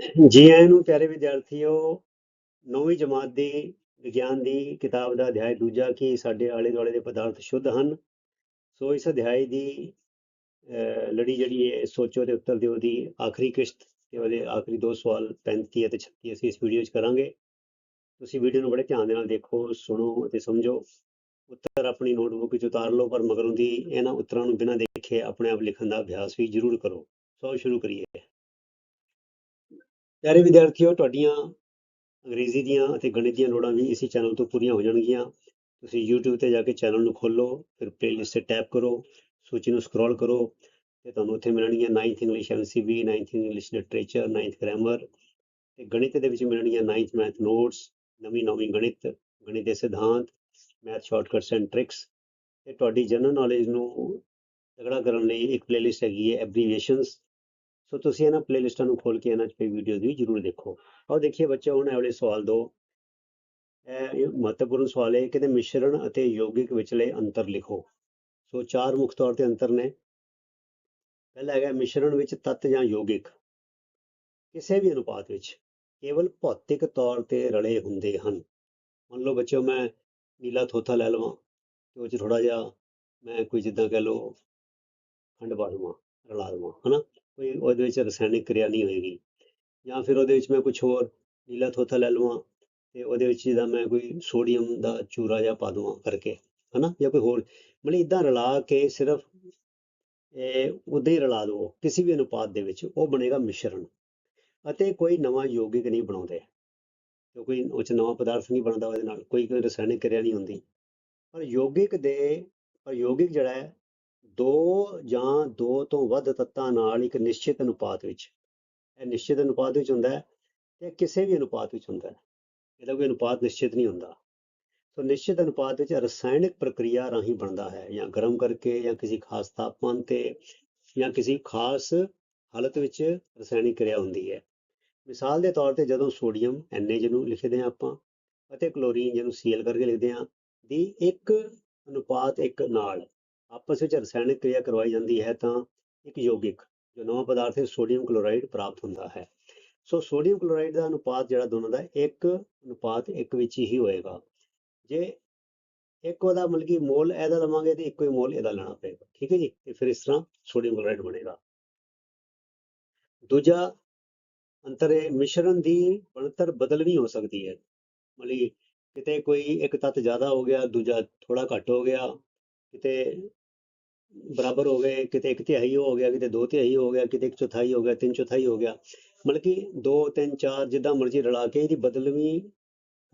ਜੀ ਆਇਆਂ ਨੂੰ ਪਿਆਰੇ ਵਿਦਿਆਰਥੀਓ, ਨੌਵੀਂ ਜਮਾਤ ਦੀ ਵਿਗਿਆਨ ਦੀ ਕਿਤਾਬ ਦਾ ਅਧਿਆਇ ਦੂਜਾ ਕਿ ਸਾਡੇ ਆਲੇ ਦੁਆਲੇ ਦੇ ਪਦਾਰਥ ਸ਼ੁੱਧ ਹਨ, ਸੋ ਇਸ ਅਧਿਆਇ ਦੀ ਲੜੀ ਜਿਹੜੀ ਹੈ ਸੋਚੋ ਤੇ ਉੱਤਰ ਦਿਓ ਦੀ ਆਖਰੀ ਕਿਸ਼ਤ ਤੇ ਉਹਦੇ ਆਖਰੀ ਦੋ ਸਵਾਲ 35 ਅਤੇ 36 ਅਸੀਂ ਇਸ ਵੀਡੀਓ 'ਚ ਕਰਾਂਗੇ। ਤੁਸੀਂ ਵੀਡੀਓ ਨੂੰ ਬੜੇ ਧਿਆਨ ਦੇ ਨਾਲ ਦੇਖੋ, ਸੁਣੋ ਅਤੇ ਸਮਝੋ। ਉੱਤਰ ਆਪਣੀ ਨੋਟਬੁੱਕ 'ਚ ਉਤਾਰ ਲਓ, ਪਰ ਮਗਰੋਂ ਦੀ ਇਹਨਾਂ ਉੱਤਰਾਂ ਨੂੰ ਬਿਨਾਂ ਦੇਖੇ ਆਪਣੇ ਆਪ ਲਿਖਣ ਦਾ ਅਭਿਆਸ ਵੀ ਜ਼ਰੂਰ ਕਰੋ। ਸੋ ਸ਼ੁਰੂ ਕਰੀਏ। ਪਿਆਰੇ ਵਿਦਿਆਰਥੀਓ, ਤੁਹਾਡੀਆਂ ਅੰਗਰੇਜ਼ੀ ਦੀਆਂ ਅਤੇ ਗਣਿਤ ਦੀਆਂ ਲੋੜਾਂ ਵੀ ਇਸੇ ਚੈਨਲ ਤੋਂ ਪੂਰੀਆਂ ਹੋ ਜਾਣਗੀਆਂ। ਤੁਸੀਂ YouTube ਤੇ ਜਾ ਕੇ ਚੈਨਲ ਨੂੰ ਖੋਲੋ ਫਿਰ ਪਲੇਲਿਸਟ ਤੇ ਟੈਪ ਕਰੋ, ਸੂਚੀ ਨੂੰ ਸਕਰੋਲ ਕਰੋ ਤੇ ਤੁਹਾਨੂੰ ਉੱਥੇ ਮਿਲਣਗੀਆਂ 9th English MCB 9th English literature 9th grammar ਤੇ ਗਣਿਤ ਦੇ ਵਿੱਚ ਮਿਲਣਗੀਆਂ 9th ਮੈਥ ਨੋਟਸ ਨਵੀਂ ਨੌਵੀਂ ਗਣਿਤ ਗਣਿਤ ਦੇ ਸਿਧਾਂਤ ਮੈਥ ਸ਼ਾਰਟਕਟਸ ਐਂਡ ਟ੍ਰਿਕਸ ਤੇ ਤੁਹਾਡੀ ਜਨਰਲ ਨੌਲੇਜ ਨੂੰ ਤਗੜਾ ਕਰਨ ਲਈ ਇੱਕ ਪਲੇਲਿਸਟ ਹੈਗੀ ਹੈ ਐਬਰੀਵੇਸ਼ਨਸ ਸੋ ਤੁਸੀਂ ਇਹਨਾਂ ਪਲੇਲਿਸਟਾਂ ਨੂੰ ਖੋਲ ਕੇ ਇਹਨਾਂ 'ਚ ਪਈ ਵੀਡੀਓਜ਼ ਵੀ ਜ਼ਰੂਰ ਦੇਖੋ। ਆਓ ਦੇਖੀਏ ਬੱਚੇ ਹੁਣ ਇਹ ਵਾਲੇ ਸਵਾਲ ਦੋ। ਇਹ ਮਹੱਤਵਪੂਰਨ ਸਵਾਲ ਹੈ ਕਿ ਮਿਸ਼ਰਣ ਅਤੇ ਯੋਗਿਕ ਵਿਚਲੇ ਅੰਤਰ ਲਿਖੋ। ਸੋ ਚਾਰ ਮੁੱਖ ਤੌਰ ਤੇ ਅੰਤਰ ਨੇ। ਪਹਿਲਾ ਹੈਗਾ ਮਿਸ਼ਰਣ ਵਿੱਚ ਤੱਤ ਜਾਂ ਯੋਗਿਕ। ਕਿਸੇ ਵੀ ਅਨੁਪਾਤ ਵਿੱਚ ਕੇਵਲ ਭੌਤਿਕ ਤੌਰ ਤੇ ਰਲੇ ਹੁੰਦੇ ਹਨ। ਮੰਨ ਲਓ ਬੱਚਿਓ, ਮੈਂ ਨੀਲਾ ਥੋਥਾ ਲੈ ਲਵਾਂ ਤੇ ਉਹ ਚ ਥੋੜਾ ਜਿਹਾ ਮੈਂ ਕੋਈ ਜਿੱਦਾਂ ਕਹਿ ਲਓ ਖੰਡ ਪਾ ਦੇਵਾਂ, ਰਲਾ ਦੇਵਾਂ, ਹਨਾ? ਕੋਈ ਉਹਦੇ ਵਿੱਚ ਰਸਾਇਣਿਕ ਕਿਰਿਆ ਨਹੀਂ ਹੋਏਗੀ। ਜਾਂ ਫਿਰ ਉਹਦੇ ਵਿੱਚ ਮੈਂ ਕੁਝ ਹੋਰ ਨੀਲਾ ਥੋਥਾ ਲੈ ਲਵਾਂ ਤੇ ਉਹਦੇ ਵਿੱਚ ਜਿਹਦਾ ਮੈਂ ਕੋਈ ਸੋਡੀਅਮ ਦਾ ਚੂਰਾ ਜਿਹਾ ਪਾ ਦਵਾਂ ਕਰਕੇ, ਹਨਾ? ਜਾਂ ਕੋਈ ਹੋਰ, ਮਤਲਬ ਇਦਾਂ ਰਲਾ ਕੇ ਸਿਰਫ ਇਹ ਉਦਾਂ ਹੀ ਰਲਾ ਦਿਓ ਕਿਸੇ ਵੀ ਅਨੁਪਾਤ ਦੇ ਵਿੱਚ, ਉਹ ਬਣੇਗਾ ਮਿਸ਼ਰਣ। ਅਤੇ ਕੋਈ ਨਵਾਂ ਯੋਗਿਕ ਨਹੀਂ ਬਣਾਉਂਦੇ। ਕਿਉਂ ਕੋਈ ਉਹ 'ਚ ਨਵਾਂ ਪਦਾਰਥ ਨਹੀਂ ਬਣਦਾ ਉਹਦੇ ਨਾਲ ਕੋਈ ਕੋਈ ਰਸਾਇਣਿਕ ਕਿਰਿਆ ਨਹੀਂ ਹੁੰਦੀ। ਪਰ ਯੋਗਿਕ ਦੇ, ਪਰ ਯੋਗਿਕ ਜਿਹੜਾ ਹੈ ਦੋ ਜਾਂ ਦੋ ਤੋਂ ਵੱਧ ਤੱਤਾਂ ਨਾਲ ਇੱਕ ਨਿਸ਼ਚਿਤ ਅਨੁਪਾਤ ਵਿੱਚ। ਇਹ ਨਿਸ਼ਚਿਤ ਅਨੁਪਾਤ ਵਿੱਚ ਹੁੰਦਾ ਹੈ ਤੇ ਕਿਸੇ ਵੀ ਅਨੁਪਾਤ ਵਿੱਚ ਹੁੰਦਾ ਹੈ। ਇਹਦਾ ਕੋਈ ਅਨੁਪਾਤ ਨਿਸ਼ਚਿਤ ਨਹੀਂ ਹੁੰਦਾ। ਸੋ ਨਿਸ਼ਚਿਤ ਅਨੁਪਾਤ ਵਿੱਚ ਰਸਾਇਣਿਕ ਪ੍ਰਕਿਰਿਆ ਰਾਹੀਂ ਬਣਦਾ ਹੈ ਜਾਂ ਗਰਮ ਕਰਕੇ ਜਾਂ ਕਿਸੇ ਖਾਸ ਤਾਪਮਾਨ ਤੇ ਜਾਂ ਕਿਸੇ ਖਾਸ ਹਾਲਤ ਵਿੱਚ ਰਸਾਇਣਿਕ ਕਿਰਿਆ ਹੁੰਦੀ ਹੈ। ਮਿਸਾਲ ਦੇ ਤੌਰ ਤੇ ਜਦੋਂ ਸੋਡੀਅਮ Na ਜਿਹਨੂੰ ਲਿਖਦੇ ਹਾਂ ਆਪਾਂ ਅਤੇ ਕਲੋਰੀਨ ਜਿਹਨੂੰ Cl ਕਰਕੇ ਲਿਖਦੇ ਹਾਂ, ਦੀ ਇੱਕ ਅਨੁਪਾਤ ਇੱਕ ਨਾਲ ਆਪਸ ਵਿੱਚ ਰਸਾਇਣਿਕ ਕਿਰਿਆ ਕਰਵਾਈ ਜਾਂਦੀ ਹੈ ਤਾਂ ਇੱਕ ਯੋਗਿਕ, ਜੋ ਨਵਾਂ ਪਦਾਰਥ ਹੈ, ਸੋਡੀਅਮ ਕਲੋਰਾਈਡ ਪ੍ਰਾਪਤ ਹੁੰਦਾ ਹੈ। ਸੋ ਸੋਡੀਅਮ ਕਲੋਰਾਈਡ ਦਾ ਅਨੁਪਾਤ ਜਿਹੜਾ ਦੋਨਾਂ ਦਾ, ਇੱਕ ਅਨੁਪਾਤ ਇੱਕ ਵਿੱਚ ਹੀ ਹੋਏਗਾ। ਜੇ ਇੱਕ ਉਹਦਾ ਮਤਲਬ ਕਿ ਮੋਲ ਇਹਦਾ ਲਵਾਂਗੇ ਤੇ ਇੱਕੋ ਹੀ ਮੋਲ ਇਹਦਾ ਲੈਣਾ ਪਏਗਾ। ਠੀਕ ਹੈ ਜੀ? ਤੇ ਫਿਰ ਇਸ ਤਰ੍ਹਾਂ ਸੋਡੀਅਮ ਕਲੋਰਾਈਡ ਬਣੇਗਾ। ਦੂਜਾ ਅੰਤਰ ਹੈ ਮਿਸ਼ਰਣ ਦੀ ਬਣਤਰ ਬਦਲ ਵੀ ਹੋ ਸਕਦੀ ਹੈ। ਮਤਲਬ ਕਿਤੇ ਕੋਈ ਇੱਕ ਤੱਤ ਜ਼ਿਆਦਾ ਹੋ ਗਿਆ, ਦੂਜਾ ਥੋੜਾ ਘੱਟ ਹੋ ਗਿਆ, ਕਿਤੇ ਬਰਾਬਰ ਹੋ ਗਏ, ਕਿਤੇ ਇੱਕ ਤਿਹਾਈ ਹੋ ਗਿਆ, ਕਿਤੇ ਦੋ ਤਿਹਾਈ ਹੋ ਗਿਆ, ਕਿਤੇ ਇੱਕ ਚੌਥਾਈ ਹੋ ਗਿਆ, ਤਿੰਨ ਚੌਥਾਈ ਹੋ ਗਿਆ। ਮਤਲਬ ਕਿ 2 3 4 ਜਿੱਦਾਂ ਮਰਜ਼ੀ ਰਲਾ ਕੇ ਇਹਦੀ ਬਦਲਵੀਂ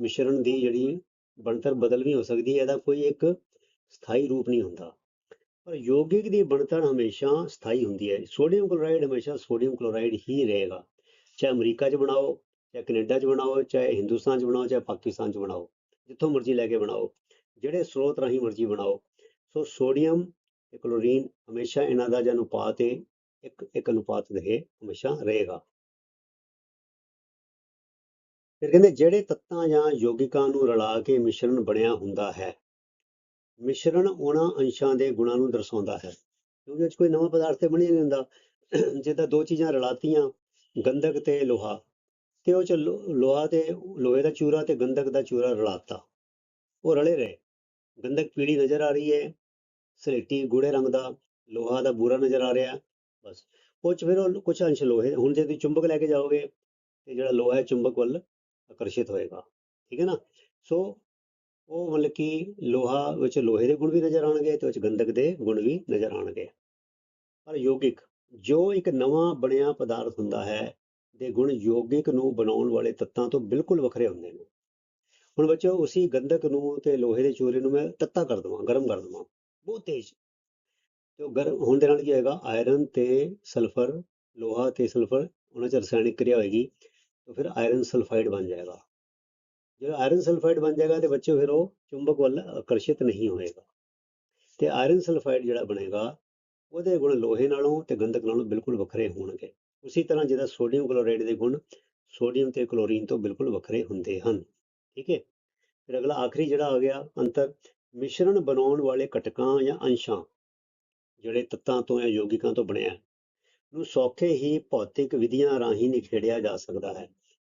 ਮਿਸ਼ਰਣ ਦੀ ਜਿਹੜੀ ਬਣਤਰ ਬਦਲਵੀਂ ਹੋ ਸਕਦੀ ਹੈ, ਇਹਦਾ ਕੋਈ ਇੱਕ ਸਥਾਈ ਰੂਪ ਨਹੀਂ ਹੁੰਦਾ। ਪਰ ਯੋਗਿਕ ਦੀ ਬਣਤਰ ਹਮੇਸ਼ਾ ਸਥਾਈ ਹੁੰਦੀ ਹੈ। ਸੋਡੀਅਮ ਕਲੋਰਾਈਡ ਹਮੇਸ਼ਾ ਸੋਡੀਅਮ ਕਲੋਰਾਈਡ ਹੀ ਰਹੇਗਾ। ਚਾਹੇ ਅਮਰੀਕਾ 'ਚ ਬਣਾਓ, ਚਾਹੇ ਕੈਨੇਡਾ 'ਚ ਬਣਾਓ, ਚਾਹੇ ਹਿੰਦੁਸਤਾਨ 'ਚ ਬਣਾਓ, ਚਾਹੇ ਪਾਕਿਸਤਾਨ 'ਚ ਬਣਾਓ, ਜਿੱਥੋਂ ਮਰਜ਼ੀ ਲੈ ਕੇ ਬਣਾਓ। ਜਿਹੜੇ ਸਰੋਤ ਰਾਹੀਂ ਮਰਜ਼ੀ ਬਣਾਓ। ਸੋ ਸੋਡੀਅਮ ਤੇ ਕਲੋਰੀਨ ਹਮੇਸ਼ਾ ਇਹਨਾਂ ਦਾ ਜਿਹੜਾ ਅਨੁਪਾਤ ਹੈ ਇੱਕ ਇੱਕ ਅਨੁਪਾਤ ਰਹੇ ਹਮੇਸ਼ਾ ਰਹੇਗਾ। ਫਿਰ ਕਹਿੰਦੇ ਜਿਹੜੇ ਤੱਤਾਂ ਜਾਂ ਯੋਗਿਕਾਂ ਨੂੰ ਰਲਾ ਕੇ ਮਿਸ਼ਰਣ ਬਣਿਆ ਹੁੰਦਾ ਹੈ, ਮਿਸ਼ਰਣ ਉਹਨਾਂ ਅੰਸ਼ਾਂ ਦੇ ਗੁਣਾਂ ਨੂੰ ਦਰਸਾਉਂਦਾ ਹੈ। ਕਿਉਂਕਿ ਉਹ 'ਚ ਕੋਈ ਨਵਾਂ ਪਦਾਰਥ ਤੇ ਬਣਿਆ ਨਹੀਂ ਹੁੰਦਾ। ਜਿੱਦਾਂ ਦੋ ਚੀਜ਼ਾਂ ਰਲਾਤੀਆਂ, ਗੰਧਕ ਤੇ ਲੋਹਾ, ਤੇ ਉਹ ਚ ਲੋਹਾ ਤੇ ਲੋਹੇ ਦਾ ਚੂਰਾ ਤੇ ਗੰਧਕ ਦਾ ਚੂਰਾ ਰਲਾਤਾ। ਉਹ ਰਲੇ ਰਹੇ। ਗੰਧਕ ਪੀਲੀ ਨਜ਼ਰ ਆ ਰਹੀ ਹੈ। ਸਲੇਟੀ ਗੂੜੇ ਰੰਗ ਦਾ, ਲੋਹਾ ਦਾ ਬੂਰਾ ਨਜ਼ਰ ਆ ਰਿਹਾ, ਬਸ। ਉਹ ਚ ਫਿਰ ਉਹ ਕੁਝ ਅੰਸ਼ ਲੋਹੇ ਹੁਣ ਜੇ ਤੁਸੀਂ ਚੁੰਬਕ ਲੈ ਕੇ ਜਾਓਗੇ, ਤੇ ਜਿਹੜਾ ਲੋਹਾ ਹੈ ਚੁੰਬਕ ਵੱਲ ਆਕਰਸ਼ਿਤ ਹੋਏਗਾ, ਠੀਕ ਹੈ ਨਾ? ਸੋ ਉਹ ਮਤਲਬ ਕਿ ਲੋਹਾ ਵਿੱਚ ਲੋਹੇ ਦੇ ਗੁਣ ਵੀ ਨਜ਼ਰ ਆਉਣਗੇ ਤੇ ਵਿੱਚ ਗੰਧਕ ਦੇ ਗੁਣ ਵੀ ਨਜ਼ਰ ਆਉਣਗੇ। ਪਰ ਯੋਗਿਕ, ਜੋ ਇੱਕ ਨਵਾਂ ਬਣਿਆ ਪਦਾਰਥ ਹੁੰਦਾ ਹੈ, ਦੇ ਗੁਣ ਯੋਗਿਕ ਨੂੰ ਬਣਾਉਣ ਵਾਲੇ ਤੱਤਾਂ ਤੋਂ ਬਿਲਕੁਲ ਵੱਖਰੇ ਹੁੰਦੇ ਨੇ। ਹੁਣ ਬੱਚੋ ਉਸੇ ਗੰਧਕ ਨੂੰ ਤੇ ਲੋਹੇ ਦੇ ਚੂਰੇ ਨੂੰ ਮੈਂ ਤੱਤਾ ਕਰ ਦਵਾਂ, ਗਰਮ ਕਰ ਦਵਾਂ। ਬਹੁਤ ਤੇਜ਼। ਤੇ ਉਹ ਹੋਣ ਦੇ ਨਾਲ ਕੀ ਹੋਏਗਾ? ਆਇਰਨ ਤੇ ਸਲਫਰ ਲੋਹਾ ਤੇ ਸਲਫਰ ਉਹਨਾਂ 'ਚ ਰਸਾਇਣਿਕ ਕਿਰਿਆ ਹੋਏਗੀ। ਤਾਂ ਫਿਰ ਆਇਰਨ ਸਲਫਾਈਡ ਬਣ ਜਾਏਗਾ। ਜਦੋਂ ਆਇਰਨ ਸਲਫਾਈਡ ਬਣ ਜਾਏਗਾ ਤੇ ਬੱਚੇ ਫਿਰ ਉਹ ਚੁੰਬਕ ਵੱਲ ਆਕਰਸ਼ਿਤ ਨਹੀਂ ਹੋਏਗਾ। ਤੇ ਆਇਰਨ ਸਲਫਾਈਡ ਜਿਹੜਾ ਬਣੇਗਾ, ਉਹਦੇ ਗੁਣ ਲੋਹੇ ਨਾਲੋਂ ਤੇ ਗੰਧਕ ਨਾਲੋਂ ਬਿਲਕੁਲ ਵੱਖਰੇ ਹੋਣਗੇ। ਉਸੇ ਤਰ੍ਹਾਂ ਜਿਹਦਾ ਸੋਡੀਅਮ ਕਲੋਰਾਈਡ ਦੇ ਗੁਣ ਸੋਡੀਅਮ ਤੇ ਕਲੋਰੀਨ ਤੋਂ ਬਿਲਕੁਲ ਵੱਖਰੇ ਹੁੰਦੇ ਹਨ। ਠੀਕ ਹੈ? ਫਿਰ ਅਗਲਾ ਆਖਰੀ ਜਿਹੜਾ ਆ ਗਿਆ ਅੰਤਰ ਮਿਸ਼ਰਣ ਬਣਾਉਣ ਵਾਲੇ ਘਟਕਾਂ ਜਾਂ ਅੰਸ਼ਾਂ ਜਿਹੜੇ ਤੱਤਾਂ ਤੋਂ ਜਾਂ ਯੌਗਿਕਾਂ ਤੋਂ ਬਣਿਆ ਹੈ, ਨੂੰ ਸੌਖੇ ਹੀ ਭੌਤਿਕ ਵਿਧੀਆਂ ਰਾਹੀਂ ਨਿਖੇੜਿਆ ਜਾ ਸਕਦਾ ਹੈ।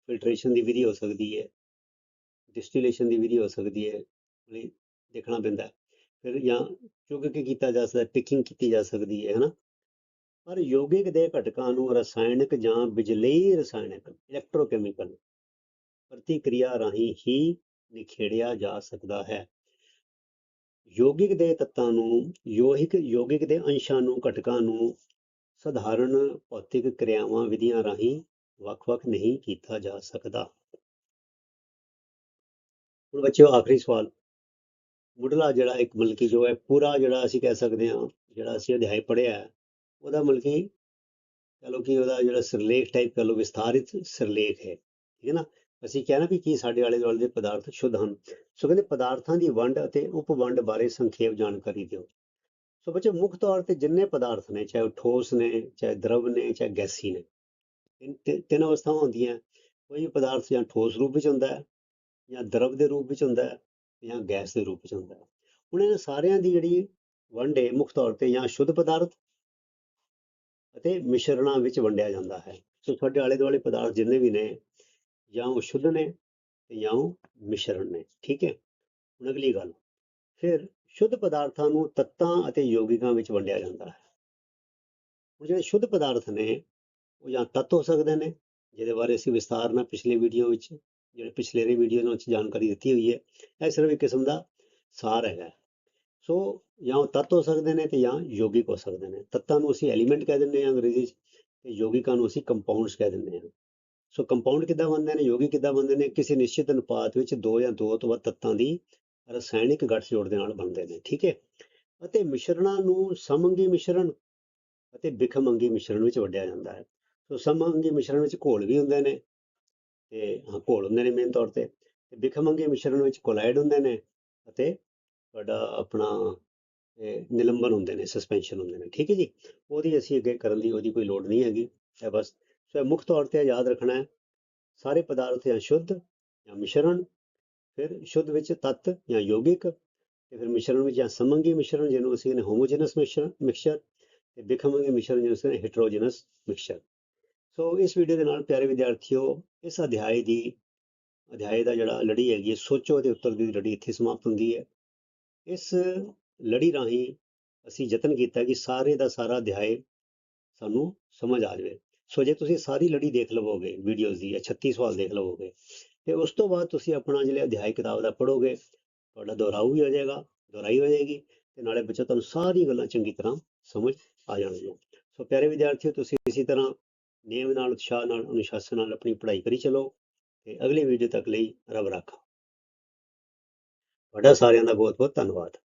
ਫਿਲਟਰੇਸ਼ਨ ਦੀ ਵਿਧੀ ਹੋ ਸਕਦੀ ਹੈ ਡਿਸਟਿਲੇਸ਼ਨ ਦੀ ਵਿਧੀ ਹੋ ਸਕਦੀ ਹੈ ਲਈ ਦੇਖਣਾ ਪੈਂਦਾ ਫਿਰ ਜਾਂ ਚੁੱਕ ਕੇ ਕੀਤਾ ਜਾ ਸਕਦਾ ਪਿਕਿੰਗ ਕੀਤੀ ਜਾ ਸਕਦੀ ਹੈ ਹਨਾ? ਪਰ ਯੋਗਿਕ ਦੇ ਘਟਕਾਂ ਨੂੰ ਰਸਾਇਣਕ ਜਾਂ ਬਿਜਲਈ ਰਸਾਇਣਕ ਇਲੈਕਟ੍ਰੋਕੈਮੀਕਲ ਪ੍ਰਤੀਕਿਰਿਆ ਰਾਹੀਂ ਹੀ ਨਿਖੇੜਿਆ ਜਾ ਸਕਦਾ ਹੈ। ਯੋਗਿਕ ਦੇ ਤੱਤਾਂ ਨੂੰ, ਯੋਹਿਕ, ਯੋਗਿਕ ਦੇ ਅੰਸ਼ਾਂ ਨੂੰ, ਘਟਕਾਂ ਨੂੰ ਸਧਾਰਨ ਭੌਤਿਕ ਕਿਰਿਆਵਾਂ, ਵਿਧੀਆਂ ਰਾਹੀਂ ਵੱਖ-ਵੱਖ ਨਹੀਂ ਕੀਤਾ ਜਾ ਸਕਦਾ। ਹੁਣ ਬੱਚਿਓ, ਆਖਰੀ ਸਵਾਲ। ਮੁੱਢਲਾ ਜਿਹੜਾ ਇੱਕ ਮਤਲਬ ਕਿ ਜੋ ਹੈ, ਪੂਰਾ ਜਿਹੜਾ ਅਸੀਂ ਕਹਿ ਸਕਦੇ ਹਾਂ, ਜਿਹੜਾ ਅਸੀਂ ਅਧਿਆਇ ਪੜ੍ਹਿਆ ਹੈ, ਉਹਦਾ ਮਤਲਬ ਕਿ ਕਹ ਲਓ ਕਿ ਉਹਦਾ ਜਿਹੜਾ ਸਿਰਲੇਖ ਟਾਈਪ ਕਹ ਲਓ, ਵਿਸਥਾਰਿਤ ਸਿਰਲੇਖ ਹੈ। ਠੀਕ ਹੈ ਨਾ? ਅਸੀਂ ਕਹਿਣਾ ਵੀ ਕੀ ਸਾਡੇ ਆਲੇ ਦੁਆਲੇ ਦੇ ਪਦਾਰਥ ਸ਼ੁੱਧ ਹਨ। ਸੋ ਕਹਿੰਦੇ ਪਦਾਰਥਾਂ ਦੀ ਵੰਡ ਅਤੇ ਉਪਵੰਡ ਬਾਰੇ ਸੰਖੇਪ ਜਾਣਕਾਰੀ ਦਿਓ। ਸੋ ਬੱਚੇ, ਮੁੱਖ ਤੌਰ ਤੇ ਜਿੰਨੇ ਪਦਾਰਥ ਨੇ, ਚਾਹੇ ਉਹ ਠੋਸ ਨੇ, ਚਾਹੇ ਦਰਵ ਨੇ, ਚਾਹੇ ਗੈਸੀ ਨੇ, ਤਿੰਨ ਅਵਸਥਾਵਾਂ ਹੁੰਦੀਆਂ ਕੋਈ ਪਦਾਰਥ ਜਾਂ ਠੋਸ ਰੂਪ ਵਿੱਚ ਹੁੰਦਾ ਹੈ, ਜਾਂ ਦਰਵ ਦੇ ਰੂਪ ਵਿੱਚ ਹੁੰਦਾ ਹੈ, ਜਾਂ ਗੈਸ ਦੇ ਰੂਪ ਵਿੱਚ ਹੁੰਦਾ ਹੈ। ਹੁਣ ਇਹਨਾਂ ਸਾਰਿਆਂ ਦੀ ਜਿਹੜੀ ਵੰਡ ਹੈ, ਮੁੱਖ ਤੌਰ ਤੇ ਜਾਂ ਸ਼ੁੱਧ ਪਦਾਰਥ ਅਤੇ ਮਿਸ਼ਰਣਾਂ ਵਿੱਚ ਵੰਡਿਆ ਜਾਂਦਾ ਹੈ। ਸੋ ਸਾਡੇ ਆਲੇ ਦੁਆਲੇ ਪਦਾਰਥ ਜਿੰਨੇ ਵੀ ਨੇ ਜਾਂ ਉਹ ਸ਼ੁੱਧ ਨੇ ਤੇ ਜਾਂ ਉਹ ਮਿਸ਼ਰਣ ਨੇ, ਠੀਕ ਹੈ? ਹੁਣ ਅਗਲੀ ਗੱਲ, ਫਿਰ ਸ਼ੁੱਧ ਪਦਾਰਥਾਂ ਨੂੰ ਤੱਤਾਂ ਅਤੇ ਯੋਗਿਕਾਂ ਵਿੱਚ ਵੰਡਿਆ ਜਾਂਦਾ ਹੈ। ਹੁਣ ਜਿਹੜੇ ਸ਼ੁੱਧ ਪਦਾਰਥ ਨੇ, ਉਹ ਜਾਂ ਤੱਤ ਹੋ ਸਕਦੇ ਨੇ, ਜਿਹਦੇ ਬਾਰੇ ਅਸੀਂ ਵਿਸਥਾਰ ਨਾਲ ਪਿਛਲੇ ਵੀਡੀਓ ਵਿੱਚ, ਜਿਹੜੇ ਪਿਛਲੇ ਵੀਡੀਓ ਵਿੱਚ ਜਾਣਕਾਰੀ ਦਿੱਤੀ ਹੋਈ ਹੈ, ਇਹ ਸਿਰਫ ਇੱਕ ਕਿਸਮ ਦਾ ਸਾਰ ਹੈਗਾ। ਸੋ ਜਾਂ ਉਹ ਤੱਤ ਹੋ ਸਕਦੇ ਨੇ ਤੇ ਜਾਂ ਯੋਗਿਕ ਹੋ ਸਕਦੇ ਨੇ। ਤੱਤਾਂ ਨੂੰ ਅਸੀਂ ਐਲੀਮੈਂਟ ਕਹਿ ਦਿੰਦੇ ਹਾਂ ਅੰਗਰੇਜ਼ੀ 'ਚ ਤੇ ਯੋਗਿਕਾਂ ਨੂੰ ਅਸੀਂ ਕੰਪਾਊਂਡਸ ਕਹਿ ਦਿੰਦੇ ਹਾਂ। ਸੋ ਕੰਪਾਊਂਡ ਕਿੱਦਾਂ ਬਣਦੇ ਨੇ, ਯੋਗੀ ਕਿੱਦਾਂ ਬਣਦੇ ਨੇ, ਕਿਸੇ ਨਿਸ਼ਚਿਤ ਅਨੁਪਾਤ ਵਿੱਚ ਦੋ ਜਾਂ ਦੋ ਤੋਂ ਵੱਧ ਤੱਤਾਂ ਦੀ ਰਸਾਇਣਿਕ ਗੱਠਜੋੜ ਦੇ ਨਾਲ ਬਣਦੇ ਨੇ, ਠੀਕ ਹੈ? ਅਤੇ ਮਿਸ਼ਰਣਾਂ ਨੂੰ ਸਮਅੰਗੀ ਮਿਸ਼ਰਣ ਅਤੇ ਬਿਖਮਅੰਗੀ ਮਿਸ਼ਰਣ ਵਿੱਚ ਵੰਡਿਆ ਜਾਂਦਾ ਹੈ। ਸੋ ਸਮਅੰਗੀ ਮਿਸ਼ਰਣ ਵਿੱਚ ਘੋਲ ਵੀ ਹੁੰਦੇ ਨੇ ਤੇ, ਹਾਂ, ਘੋਲ ਹੁੰਦੇ ਨੇ ਮੇਨ ਤੌਰ ਤੇ। ਤੇ ਬਿਖਮਅੰਗੀ ਮਿਸ਼ਰਣ ਵਿੱਚ ਕੋਲਾਇਡ ਹੁੰਦੇ ਨੇ ਅਤੇ ਤੁਹਾਡਾ ਆਪਣਾ ਨਿਲੰਬਨ ਹੁੰਦੇ ਨੇ ਸਸਪੈਂਸ਼ਨ ਹੁੰਦੇ ਨੇ, ਠੀਕ ਹੈ ਜੀ? ਉਹਦੀ ਅਸੀਂ ਅੱਗੇ ਕਰਨ ਦੀ ਉਹਦੀ ਕੋਈ ਲੋੜ ਨਹੀਂ ਹੈਗੀ, ਇਹ ਬਸ ਸੋ ਮੁੱਖ ਤੌਰ ਤੇ ਯਾਦ ਰੱਖਣਾ ਹੈ, ਸਾਰੇ ਪਦਾਰਥ ਜਾਂ ਸ਼ੁੱਧ ਜਾਂ ਮਿਸ਼ਰਣ, ਫਿਰ ਸ਼ੁੱਧ ਵਿੱਚ ਤੱਤ ਜਾਂ ਯੋਗਿਕ ਤੇ ਫਿਰ ਮਿਸ਼ਰਣ ਵਿੱਚ ਜਾਂ ਸਮੰਗੀ ਮਿਸ਼ਰਣ ਜਿਹਨੂੰ ਅਸੀਂ ਕਹਿੰਦੇ ਹੋਮੋਜੀਨਸ ਮਿਸ਼ਰਣ ਮਿਕਸਚਰ ਤੇ ਬਿਖਮੰਗੀ ਮਿਸ਼ਰਣ ਜਿਹਨੂੰ ਅਸੀਂ ਕਹਿੰਦੇ ਹੈਟਰੋਜੀਨਸ ਮਿਕਸਚਰ ਸੋ ਇਸ ਵੀਡੀਓ ਦੇ ਨਾਲ ਪਿਆਰੇ ਵਿਦਿਆਰਥੀਓ, ਇਸ ਅਧਿਆਇ ਦੀ ਅਧਿਆਇ ਦਾ ਜਿਹੜਾ ਲੜੀ ਹੈਗੀ ਹੈ, ਸੋਚੋ ਅਤੇ ਉੱਤਰ ਦੀ ਲੜੀ ਇੱਥੇ ਸਮਾਪਤ ਹੁੰਦੀ ਹੈ। ਇਸ ਲੜੀ ਰਾਹੀਂ ਅਸੀਂ ਯਤਨ ਕੀਤਾ ਕਿ ਸਾਰੇ ਦਾ ਸਾਰਾ ਅਧਿਆਇ ਸਾਨੂੰ ਸਮਝ ਆ ਜਾਵੇ। ਸੋ ਜੇ ਤੁਸੀਂ ਸਾਰੀ ਲੜੀ ਦੇਖ ਲਵੋਗੇ ਵੀਡੀਓਜ਼ ਦੀ ਜਾਂ 36 ਸਵਾਲ ਦੇਖ ਲਵੋਗੇ, ਤੇ ਉਸ ਤੋਂ ਬਾਅਦ ਤੁਸੀਂ ਆਪਣਾ ਜਿਹੜੇ ਅਧਿਆਇ ਕਿਤਾਬ ਦਾ ਪੜ੍ਹੋਗੇ, ਤੁਹਾਡਾ ਦੁਹਰਾਉ ਵੀ ਹੋ ਜਾਏਗਾ, ਦੁਹਰਾਈ ਹੋ ਜਾਏਗੀ ਤੇ ਨਾਲੇ ਬੱਚਾ ਤੁਹਾਨੂੰ ਸਾਰੀ ਗੱਲਾਂ ਚੰਗੀ ਤਰ੍ਹਾਂ ਸਮਝ ਆ ਜਾਣਗੀਆਂ। ਸੋ ਪਿਆਰੇ ਵਿਦਿਆਰਥੀਓ, ਤੁਸੀਂ ਇਸੇ ਤਰ੍ਹਾਂ ਨੇਮ ਨਾਲ, ਉਤਸ਼ਾਹ ਨਾਲ, ਅਨੁਸ਼ਾਸਨ ਨਾਲ ਆਪਣੀ ਪੜ੍ਹਾਈ ਕਰੀ ਚਲੋ ਤੇ ਅਗਲੀ ਵੀਡੀਓ ਤੱਕ ਲਈ ਰੱਬ ਰਾਖਾ। ਤੁਹਾਡਾ ਸਾਰਿਆਂ ਦਾ ਬਹੁਤ ਬਹੁਤ ਧੰਨਵਾਦ।